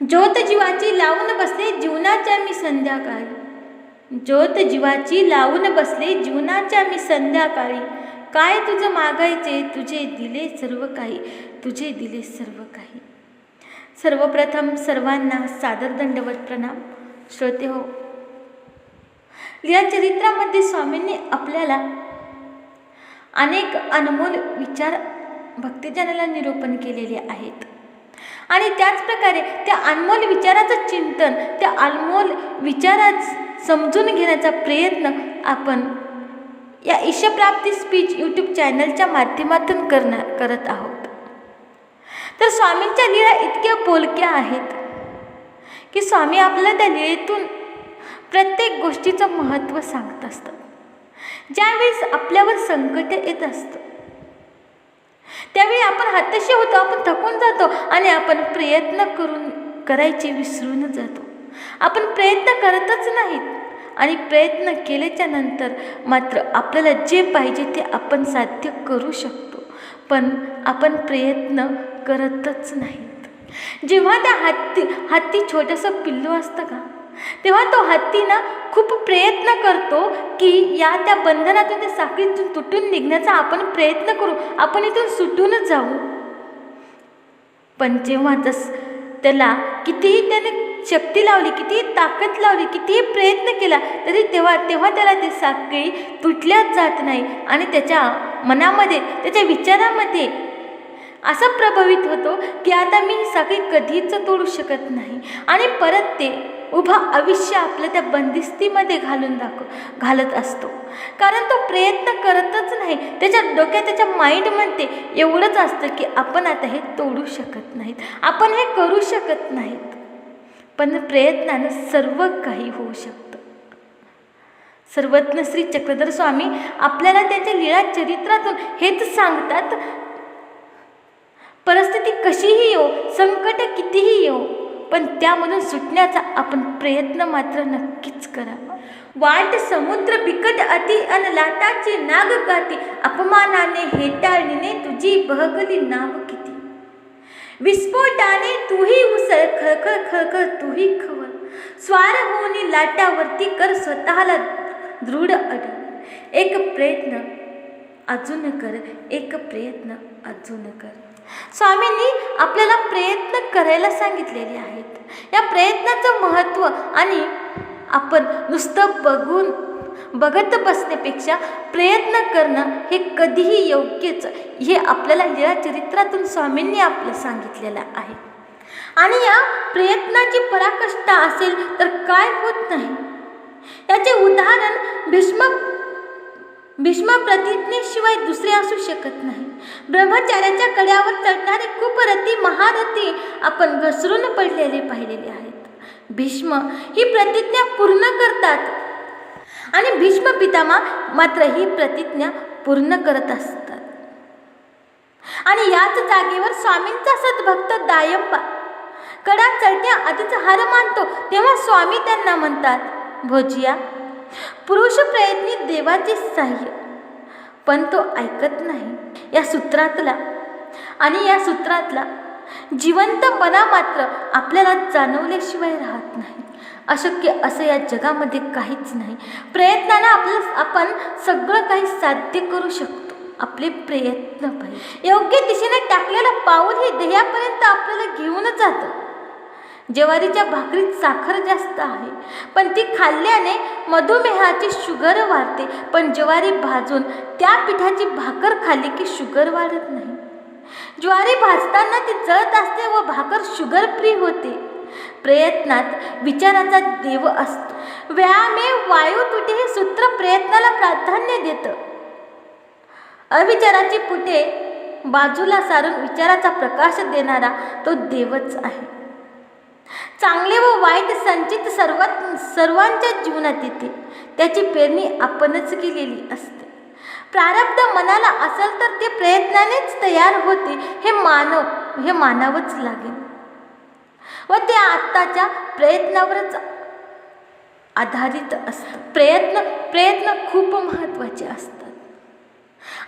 ज्योत जीवाची लावून बसले जीवनाच्या मी संध्याकाळी. ज्योत जीवाची लावून बसले जीवनाच्या मी संध्याकाळी. काय तुझं मागायचे? तुझे दिले सर्व काही. तुझे दिले सर्व काही. सर्वप्रथम सर्वांना सादर दंडवत प्रणाम. श्रोते हो या चरित्रामध्ये स्वामींनी आपल्याला अनेक अनमोल विचार भक्तजनाला निरूपण केलेले आहेत. आणि त्याचप्रकारे त्या अनमोल विचाराचं चिंतन त्या अनमोल विचारात समजून घेण्याचा प्रयत्न आपण या ईशप्राप्ती स्पीच यूट्यूब चॅनलच्या माध्यमातून करणार करत आहोत. तर स्वामींच्या लीळा इतक्या बोलक्या आहेत की स्वामी आपल्याला त्या लीळेतून प्रत्येक गोष्टीचं महत्त्व सांगत असतात. ज्यावेळेस आपल्यावर संकट येत असतं त्यावेळी आपण हतशी होतो आपण थकून जातो आणि आपण प्रयत्न करून करायचे विसरून जातो. आपण प्रयत्न करतच नाहीत. आणि प्रयत्न केल्याच्यानंतर मात्र आपल्याला जे पाहिजे ते आपण साध्य करू शकतो. पण आपण प्रयत्न करतच नाहीत. जेव्हा त्या हत्ती हत्ती छोटंसं पिल्लू असतं का? तेव्हा तो हत्ती ना खूप प्रयत्न करतो की या त्या बंधनातून त्या साखळीतून तुटून निघण्याचा आपण प्रयत्न करू. आपण इथून सुटूनच जाऊ. पण जेव्हा जस त्याला कितीही त्याने शक्ती लावली कितीही ताकद लावली कितीही प्रयत्न केला तरी तेव्हा तेव्हा त्याला ती साखळी तुटल्याच जात नाही आणि त्याच्या मनामध्ये त्याच्या विचारामध्ये असं प्रभावित होतो की आता मी ही साखळी कधीच तोडू शकत नाही. आणि परत ते उभा आयुष्य आपलं त्या बंदिस्तीमध्ये घालून दाखव घालत असतो. कारण तो प्रयत्न करतच नाही. त्याच्या डोक्यात त्याच्या माइंडमध्ये एवढंच असतं की आपण आता हे तोडू शकत नाहीत. आपण हे करू शकत नाहीत. पण प्रयत्नानं सर्व काही होऊ शकतं. सर्वज्ञ श्री चक्रधर स्वामी आपल्याला त्यांच्या लीळा चरित्रातून हेच सांगतात परिस्थिती कशीही येऊ संकट कितीही येऊ पण त्यामधून सुटण्याचा आपण प्रयत्न मात्र नक्कीच करावा वाट समुद्र बिकट अति अन लाटाची नाग गाती अपमानाने हेटाळणीने तुझी बहकली नाव किती? विस्फोटाने तूही उसळ खळखळ खळखळ तूही खवळ. स्वार होऊन लाटावरती कर स्वतःला दृढ अड एक प्रयत्न अजून कर एक प्रयत्न अजून कर. स्वामींनी आपल्याला प्रयत्न करायला सांगितलेले आहेत. या प्रयत्नाचं महत्त्व आणि आपण नुसतं बघून बघत बसण्यापेक्षा प्रयत्न करणं हे कधीही योग्यच हे आपल्याला या चरित्रातून स्वामींनी आपलं सांगितलेलं आहे. आणि या प्रयत्नाची पराकष्टा असेल तर काय होत नाही? याचे उदाहरण भीष्म भीष्म प्रतिज्ञेशिवाय दुसरे असू शकत नाही. ब्रह्मचार्याच्या कड्यावर चढणारे खूप रती महारथी आपण घसरून पडलेले पाहिलेले आहेत. भीष्म ही प्रतिज्ञा पूर्ण करतात. आणि भीष्म पितामा मात्र ही प्रतिज्ञा पूर्ण करत असतात. आणि याच जागेवर स्वामींचा सद्भक्त दायंबा कडा चढण्या आधीच हार मानतो तेव्हा स्वामी त्यांना म्हणतात भोजिया पुरुष प्रयत्नी देवाचे साह्य पण तो ऐकत नाही. या सूत्रातला आणि या सूत्रातला जिवंत मना मात्र आपल्याला जाणवल्याशिवाय राहत नाही. अशक्य असं या जगामध्ये काहीच नाही. प्रयत्नानं आपलं आपण सगळं काही साध्य करू शकतो. आपले प्रयत्न पाहिजे. योग्य दिशेने टाकलेलं पाऊल हे ध्येयापर्यंत आपल्याला घेऊन जातं. ज्वारीच्या भाकरीत साखर जास्त आहे. पण ती खाल्ल्याने मधुमेहाची शुगर वाढते. पण ज्वारी भाजून त्या पिठाची भाकर खाल्ली की शुगर वाढत नाही. ज्वारी भाजताना ती जळत असते व भाकर शुगर फ्री होते. प्रयत्नात विचाराचा देव असतो. व्यायामे वायू तुटे हे सूत्र प्रयत्नाला प्राधान्य देतं. अविचाराची पुटे बाजूला सारून विचाराचा प्रकाश देणारा तो देवच आहे. चांगले व वाईट संचित सर्वात सर्वांच्या जीवनात येते. त्याची पेरणी आपणच केलेली असते. प्रारब्ध मनाला असेल तर ते प्रयत्नानेच तयार होते हे मानव हे मानावंच लागेल. व ते आत्ताच्या प्रयत्नावरच आधारित असतं. प्रयत्न प्रयत्न खूप महत्त्वाचे असतात.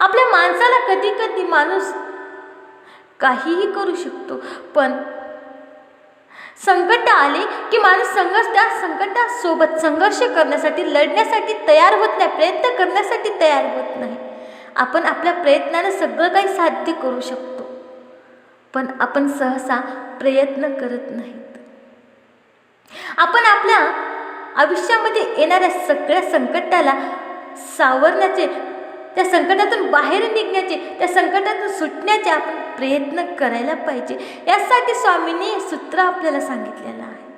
आपल्या माणसाला कधी कधी माणूस काहीही करू शकतो पण संकट आले की माणूस संघर्ष त्या संकटासोबत संघर्ष करण्यासाठी लढण्यासाठी तयार होत नाही प्रयत्न करण्यासाठी तयार होत नाही. आपण आपल्या प्रयत्नानं सगळं काही साध्य करू शकतो. पण आपण सहसा प्रयत्न करत नाहीत. आपण आपल्या आयुष्यामध्ये येणाऱ्या सगळ्या संकटाला सावरण्याचे त्या संकटातून बाहेर निघण्याचे त्या संकटातून सुटण्याचे आपण प्रयत्न करायला पाहिजे. यासाठी स्वामींनी सूत्र आपल्याला सांगितलेलं आहे.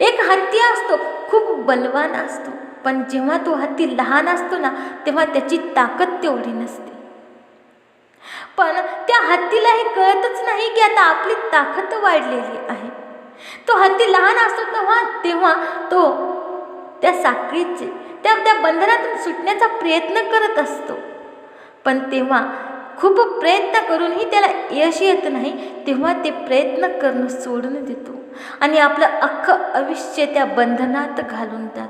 एक हत्ती असतो खूप बलवान असतो. पण जेव्हा तो हत्ती लहान असतो ना तेव्हा त्याची ताकद तेवढी नसते. पण त्या हत्तीला हे कळतच नाही की आता आपली ताकद वाढलेली आहे. तो हत्ती लहान असतो तेव्हा तेव्हा तो त्या साखळीचे त्या त्या बंधनातून सुटण्याचा प्रयत्न करत असतो. पण तेव्हा खूप प्रयत्न करूनही त्याला यश येत नाही तेव्हा ते प्रयत्न करणं सोडून देतो. आणि आपलं अख्खं आयुष्य त्या बंधनात घालून जात.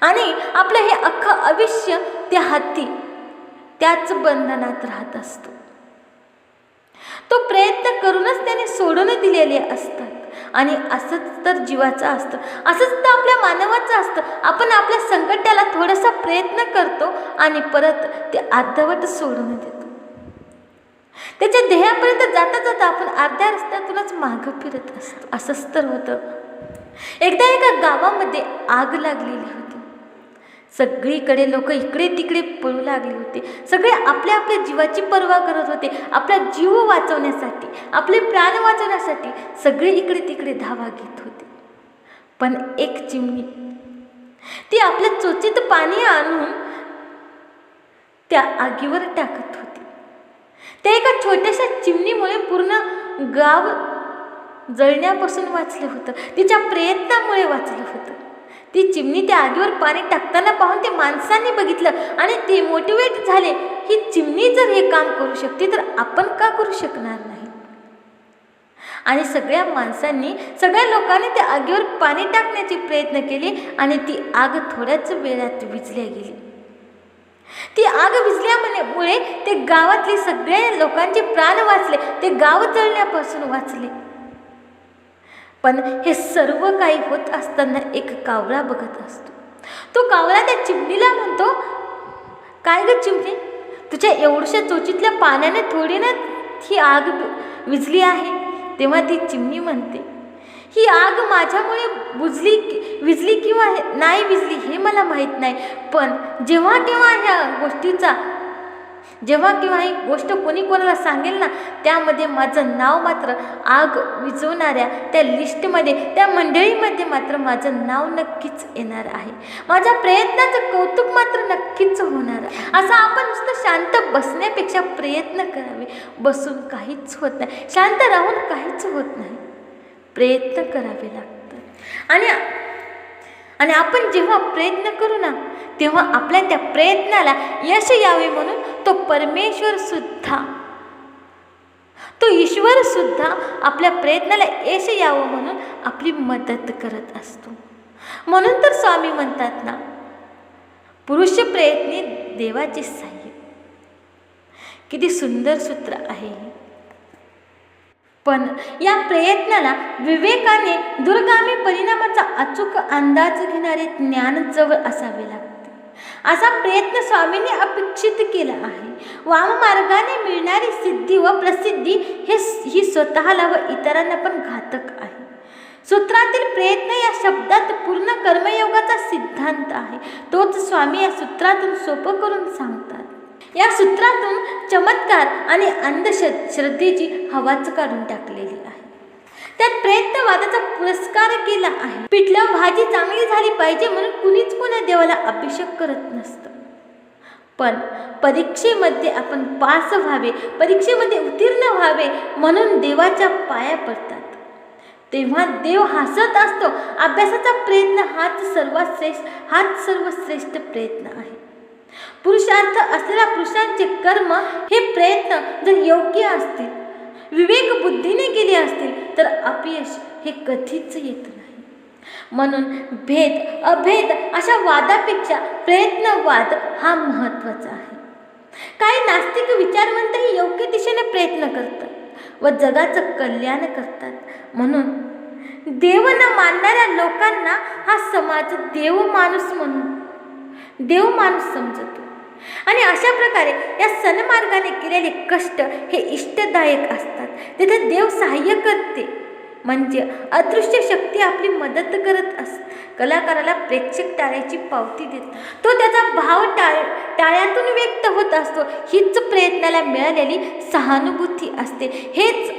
आणि आपलं हे अख्खं आयुष्य त्या हाती त्याच बंधनात राहत असतो. तो प्रयत्न करूनच त्याने सोडून दिलेले असतात. आणि असंच तर जीवाचं असतं. असंच तर आपल्या मानवाचं असतं. आपण आपल्या संकटाला थोडासा प्रयत्न करतो आणि परत ते अर्धवट सोडून देतो. त्याच्या ध्येयापर्यंत जाता जाता आपण अर्ध्या रस्त्यातूनच मागं फिरत असतो. असंच तर होतं. एकदा एका गावामध्ये आग लागलेली होती. सगळीकडे लोक इकडे तिकडे पळू लागले होते. सगळे आपल्या आपल्या जीवाची पर्वा करत होते. आपला जीव वाचवण्यासाठी आपले प्राण वाचवण्यासाठी सगळे इकडे तिकडे धावा घेत होते. पण एक चिमणी ती आपल्या चोचीत पाणी आणून त्या आगीवर टाकत होती. त्या एका छोट्याशा चिमणीमुळे पूर्ण गाव जळण्यापासून वाचलं होतं. तिच्या प्रयत्नामुळे वाचलं होतं. ती चिमणी त्या आगीवर पाणी टाकताना पाहून ते माणसांनी बघितलं आणि ते मोटिवेट झाले. ही चिमणी जर हे काम करू शकते तर आपण का करू शकणार नाही? आणि सगळ्या माणसांनी सगळ्या लोकांनी त्या आगीवर पाणी टाकण्याचे प्रयत्न केले आणि ती आग थोड्याच वेळात विझल्या गेली. ती आग विजल्यामुळे ते गावातले सगळ्या लोकांचे प्राण वाचले ते गाव जळण्यापासून वाचले. पण हे सर्व काही होत असताना एक कावळा बघत असतो. तो कावळा त्या चिमणीला म्हणतो काय ग चिमणी? तुझ्या एवढ्या चोचीतल्या पाण्याने थोडी ना ही आग विजली आहे. तेव्हा ती चिमणी म्हणते ही आग माझ्यामुळे बुजली विजली किंवा नाही विजली हे मला माहीत नाही. पण जेव्हा केव्हा ह्या गोष्टीचा जेव्हा केव्हा ही गोष्ट कोणी कोणाला सांगेल ना त्यामध्ये माझं नाव मात्र आग विझवणाऱ्या त्या लिस्टमध्ये त्या मंडळीमध्ये मात्र माझं नाव नक्कीच येणार आहे. माझ्या प्रयत्नाचं कौतुक मात्र नक्कीच होणार आहे. असं आपण नुसतं शांत बसण्यापेक्षा प्रयत्न करावे. बसून काहीच होत नाही. शांत राहून काहीच होत नाही. प्रयत्न करावे लागतात. आणि आणि आपण जेव्हा प्रयत्न करू ना तेव्हा आपल्या त्या प्रयत्नाला यश यावे म्हणून तो परमेश्वर सुद्धा तो ईश्वर सुद्धा आपल्या प्रयत्नाला यश यावं म्हणून आपली मदत करत असतो. म्हणून तर स्वामी म्हणतात ना पुरुष प्रयत्नी देवाचे साह्य किती सुंदर सूत्र आहे हे. पण या प्रयत्नाला विवेकाने दुर्गामी परिणामाचा अचूक अंदाज घेणारे ज्ञान जवळ असावे लागते. असा प्रयत्न स्वामींनी अपेक्षित केला आहे. वाममार्गाने मिळणारी सिद्धी व प्रसिद्धी हे ही स्वतःला व इतरांना पण घातक आहे. सूत्रातील प्रयत्न या शब्दात पूर्ण कर्मयोगाचा सिद्धांत आहे. तोच स्वामी या सूत्रातून सोपं करून सांगतात. या सूत्रातून चमत्कार आणि अंधश्रद्धेची हवाच काढून टाकलेली आहे. त्यात प्रयत्नवादाचा पुरस्कार केला आहे. पिठलं भाजी चांगली झाली पाहिजे म्हणून कुणीच कुणा देवाला अभिषेक करत नसतं. पण परीक्षेमध्ये आपण पास व्हावे परीक्षेमध्ये उत्तीर्ण व्हावे म्हणून देवाच्या पाया पडतात. तेव्हा देव हसत असतो. अभ्यासाचा प्रयत्न हाच सर्वात श्रेष्ठ हाच सर्वश्रेष्ठ प्रयत्न आहे. पुरुषार्थ असलेल्या पुरुषांचे कर्म हे प्रयत्न जर योग्य असतील विवेक बुद्धीने केले असतील तर अपयश हे कधीच येत नाही. म्हणून भेद अभेद अशा वादापेक्षा प्रयत्नवाद हा महत्त्वाचा आहे. काही नास्तिक विचारवंतही योग्य दिशेने प्रयत्न करतात व जगाचं कल्याण करतात. म्हणून देव न मानणाऱ्या लोकांना हा समाज देव माणूस म्हणून देव माणूस समजतो. आणि अशा प्रकारे या सन्मार्गाने केलेले कष्ट हे इष्टदायक असतात. तिथे देव सहाय्य करते. म्हणजे अदृश्य शक्ती आपली मदत करत अस कलाकाराला प्रेक्षक टाळ्याची पावती देत. तो त्याचा भाव टाळ टाळ्यातून व्यक्त होत असतो. हीच प्रयत्नाला मिळालेली सहानुभूती असते. हेच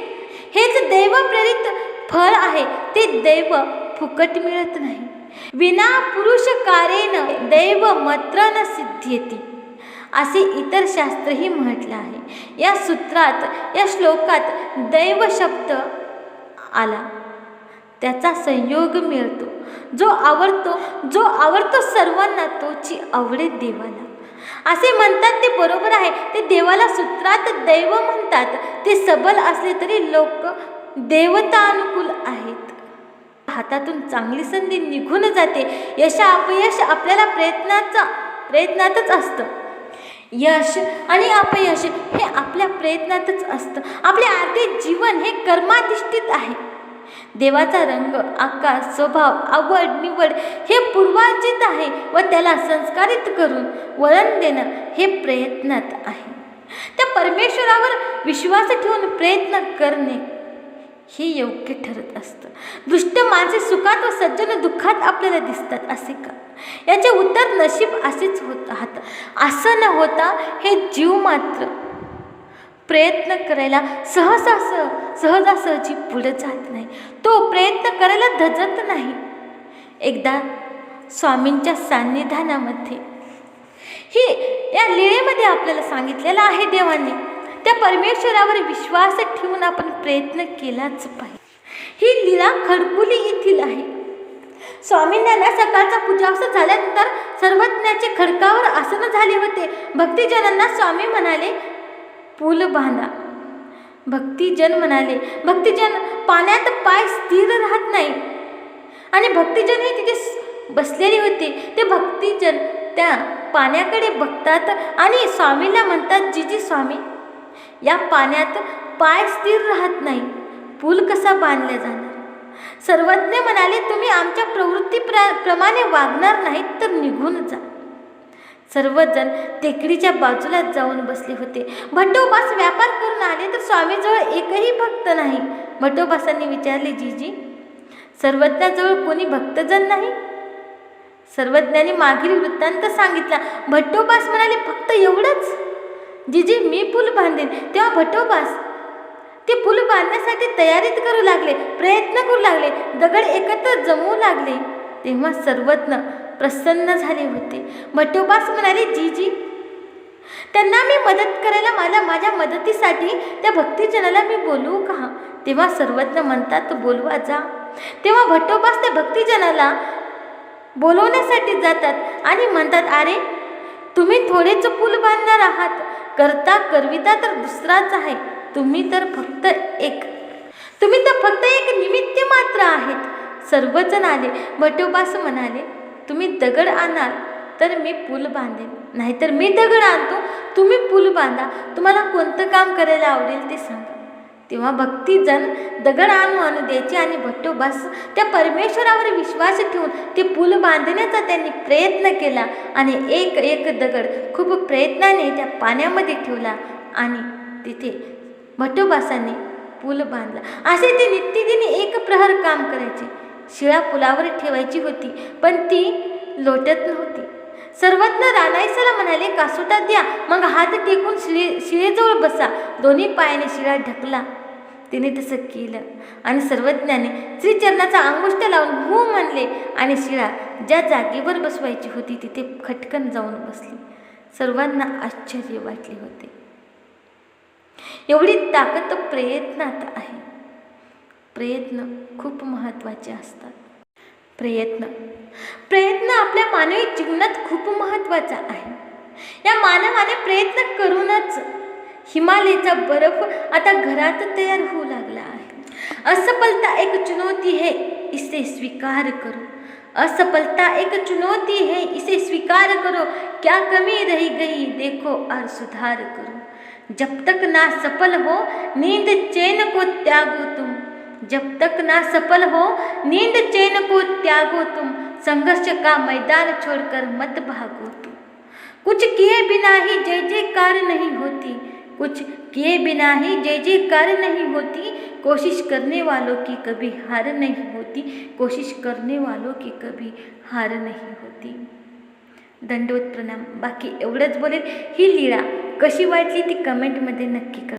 हेच दैवप्रेरित फळ आहे. ते दैव फुकट मिळत नाही. विना पुरुष कारेन दैव मात्र न सिद्ध्यती. असे इतर शास्त्रही म्हटलं आहे. या सूत्रात या श्लोकात दैव शब्द आला. त्याचा संयोग मिळतो. जो आवडतो जो आवडतो सर्वांना तोची आवडे देवाला. असे म्हणतात ते बरोबर आहे. ते देवाला सूत्रात दैव म्हणतात. ते सबल असले तरी लोक देवता अनुकूल आहेत. हातातून चांगली संधी निघून जाते. यश अपयश आपल्याला प्रयत्नाचा प्रयत्नातच असतं. यश आणि अपयश हे आपल्या प्रयत्नातच असतं. आपले अर्धे जीवन हे कर्माधिष्ठित आहे. देवाचा रंग आकार स्वभाव आवड निवड हे पूर्वार्जित आहे व त्याला संस्कारित करून वळण देणं हे प्रयत्नात आहे. त्या परमेश्वरावर विश्वास ठेवून प्रयत्न करणे हे योग्य ठरत असतं. दुष्ट माणसे सुखात व सज्जन दुःखात आपल्याला दिसतात असे का? याचे उत्तर नशीब असेच होत राहतं. असं न होता हे जीव मात्र प्रयत्न करायला सहसा सह सहजासहजी पुढे जात नाही. तो प्रयत्न करायला धजत नाही. एकदा स्वामींच्या सान्निधानामध्ये ही या लीळेमध्ये आपल्याला सांगितलेलं आहे देवाने त्या परमेश्वरावर विश्वास ठेवून आपण प्रयत्न केलाच पाहिजे. ही लीला खडकुली येथील आहे. स्वामींना सकाळचा पूजावसा झाल्यानंतर सर्वज्ञाचे खडकावर आसन झाले होते. भक्तिजनांना स्वामी म्हणाले पूल बांधा. भक्तिजन म्हणाले भक्तिजन पाण्यात पाय स्थिर राहत नाही. आणि भक्तिजन हे तिथे बसलेले होते. ते भक्तिजन त्या पाण्याकडे बघतात आणि स्वामीला म्हणतात जीजी स्वामी या पाण्यात पाय स्थिर राहत नाही. पूल कसा बांधला जाणार? सर्वज्ञ म्हणाले तुम्ही आमच्या प्रवृत्ती प्र प्रमाणे वागणार नाहीत तर निघून जा. सर्वजण टेकडीच्या बाजूला जाऊन बसले होते. भट्टोबास व्यापार करून आले तर स्वामीजवळ एकही भक्त नाही. भट्टोबासांनी विचारले जीजी सर्वज्ञाजवळ कोणी भक्तजन नाही? सर्वज्ञांनी मागील वृत्तांत सांगितला. भट्टोबास म्हणाले फक्त एवढंच. जीजी मी पूल बांधेन तेव्हा भटोबास ते पूल बांधण्यासाठी तयारीत करू लागले प्रयत्न करू लागले दगड एकत्र जमवू लागले. तेव्हा सर्वज्ञ प्रसन्न झाले होते. भटोबास म्हणाले जीजी त्यांना मी मदत करायला मला माझ्या मदतीसाठी त्या भक्तिजनाला मी बोलवू का? तेव्हा सर्वज्ञ म्हणतात बोलवा जा. तेव्हा भटोबास त्या भक्तिजनाला बोलवण्यासाठी जातात आणि म्हणतात अरे तुम्ही थोडेच पूल बांधणार आहात. करता करविता तर दुसराच आहे. तुम्ही तर फक्त एक. तुम्ही तर फक्त एक निमित्त मात्र आहेत. सर्वजण आले. भटोबास म्हणाले तुम्ही दगड आणाल तर मी पूल बांधेन. नाहीतर मी दगड आणतो. तुम्ही पूल बांधा. तुम्हाला कोणतं काम करायला आवडेल ते सांगा. तेव्हा भक्तीजन दगड आणू आणू द्यायचे आणि भट्टोबास त्या परमेश्वरावर विश्वास ठेवून ते पूल बांधण्याचा त्यांनी प्रयत्न केला आणि एक एक दगड खूप प्रयत्नाने त्या पाण्यामध्ये ठेवला आणि तिथे भट्टोबासांनी पूल बांधला. असे ते नित्यदिनी एक प्रहर काम करायचे. शिळा पुलावर ठेवायची होती पण ती लोटत नव्हती. सर्वज्ञ रानाईसाला म्हणाले कासोटा द्या मग हात टेकून शिळे शिळेजवळ बसा. दोन्ही पायाने शिळा ढकला. तिने तसं केलं. आणि सर्वज्ञाने श्रीचरणाचा अंगुष्ट लावून हो म्हणले आणि शिळा ज्या जागेवर बसवायची होती तिथे खटकन जाऊन बसली. सर्वांना आश्चर्य वाटले होते. एवढी ताकद प्रयत्नात आहे. प्रयत्न खूप महत्त्वाचे असतात. प्रयत्न. प्रयत्न आपल्या मानवी जीवनात खूप महत्त्वाचा आहे. या मानवाने प्रयत्न करूनच हिमालयाचा बर्फ़ आता घरात तयार आहे. असफलता एक चुनौती है, इसे स्वीकार करो. असफलता एक चुनौती है, इसे स्वीकार करो. क्या कमी रही गई, देखो और सुधार करो. जब तक ना सफल हो, नींद चैन को त्यागो तुम. जब तक ना सफल हो, नींद चैन को त्यागो तुम. संघर्ष का मैदान छोड़कर मत भागो तुम. कुछ किए बिना ही जय जयकार नहीं होती. कुछ किए बिना ही जय जयकार नहीं होती। कोशिश करने वालों की कभी हार नहीं होती। कोशिश करने वालों की कभी हार नहीं होती। दंडवत प्रणाम। बाकी एवढंच बोलेल ही लीळा कशी वाटली ती कमेंटमध्ये नक्की कर